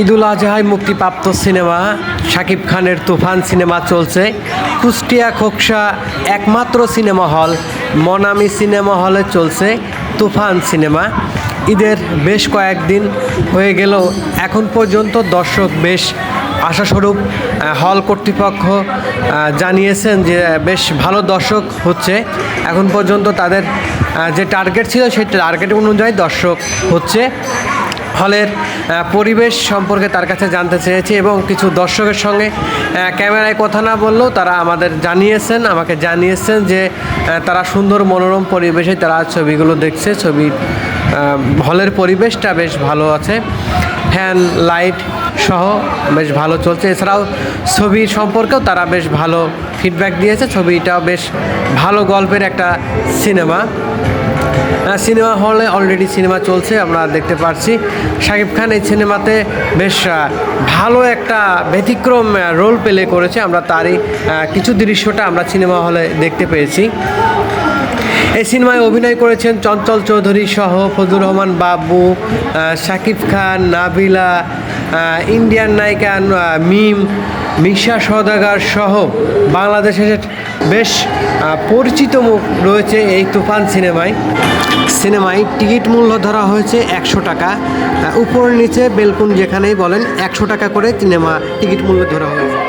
ঈদুল আজহায় মুক্তিপ্রাপ্ত সিনেমা, শাকিব খানের তুফান সিনেমা চলছে। কুষ্টিয়া খোকসা একমাত্র সিনেমা হল, মনামি সিনেমা হলে চলছে তুফান সিনেমা। ঈদের বেশ কয়েকদিন হয়ে গেলেও এখন পর্যন্ত দর্শক বেশ আশাস্বরূপ হল কর্তৃপক্ষ জানিয়েছেন যে বেশ ভালো দর্শক হচ্ছে। এখন পর্যন্ত তাদের যে টার্গেট ছিল সেই টার্গেট অনুযায়ী দর্শক হচ্ছে। হলের পরিবেশ সম্পর্কে তার কাছে জানতে চেয়েছি এবং কিছু দর্শকের সঙ্গে ক্যামেরায় কথা না বললেও তারা আমাদের জানিয়েছেন, আমাকে জানিয়েছেন যে তারা সুন্দর মনোরম পরিবেশে তারা ছবিগুলো দেখছে। ছবি হলের পরিবেশটা বেশ ভালো আছে। ফ্যান, লাইট সহ বেশ ভালো চলছে। এছাড়াও ছবি সম্পর্কেও তারা বেশ ভালো ফিডব্যাক দিয়েছে। ছবিটাও বেশ ভালো গল্পের একটা সিনেমা সিনেমা হলে অলরেডি সিনেমা চলছে, আমরা দেখতে পাচ্ছি শাকিব খান এই সিনেমাতে বেশ ভালো একটা ব্যতিক্রম রোল প্লে করেছে। আমরা তারই কিছু দৃশ্যটা আমরা সিনেমা হলে দেখতে পেয়েছি। এই সিনেমায় অভিনয় করেছেন চঞ্চল চৌধুরী সহ ফজলুর রহমান বাবু শাকিব খান, নাবিলা ইন্ডিয়ান নায়িকা মিম, মিশা সদাগার সহ বাংলাদেশের বেশ পরিচিত মুখ রয়েছে এই তুফান সিনেমায়। সিনেমায় টিকিট মূল্য ধরা হয়েছে একশো টাকা। উপর নিচে বেলকুন যেখানেই বলেন একশো টাকা করে সিনেমা টিকিট মূল্য ধরা হয়েছে।